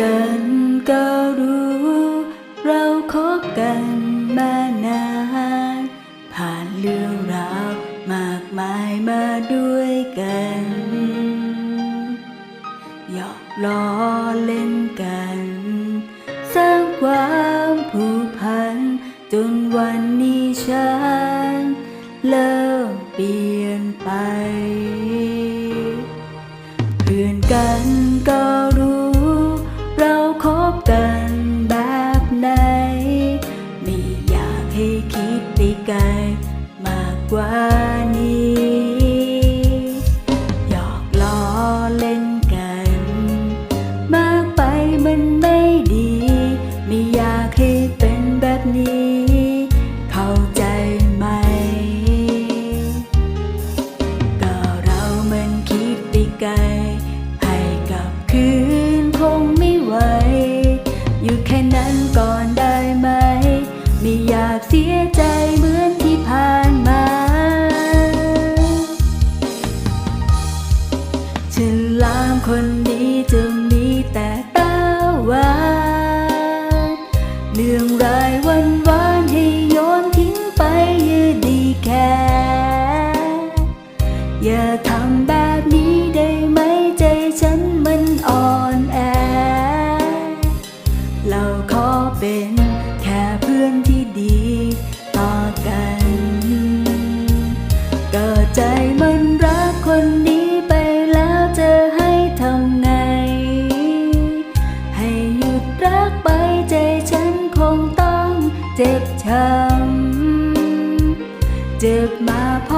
กันก็รู้ เราคบกันมานาน ผ่านเรื่องราวมากมายมาด้วยกันหยอกล้อเล่นกัน สร้างความผูกพัน จนวันนี้ฉันเริ่มเปลี่ยนไป เพื่อนกันก็รู้ cay mà quá nhiều คนดีจึงมีแต่ตาหวานเรื่องรายวันวานให้โยนทิ้งไปยืดดีแค่ อย่าทำแบบนี้ได้ไหมใจฉันมันอ่อนแอ เราขอเป็นแค่เพื่อนที่ ช้ำเจ็บมาพอ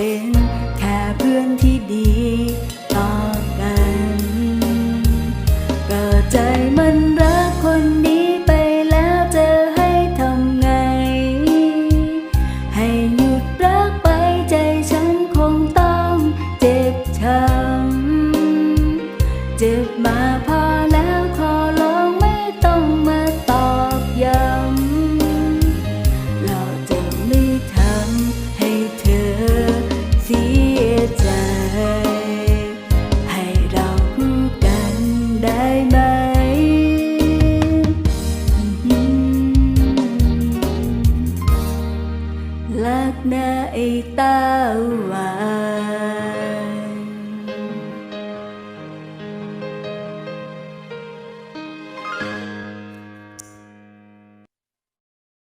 ป็นแค่เพื่อนที่ดี na ay tawa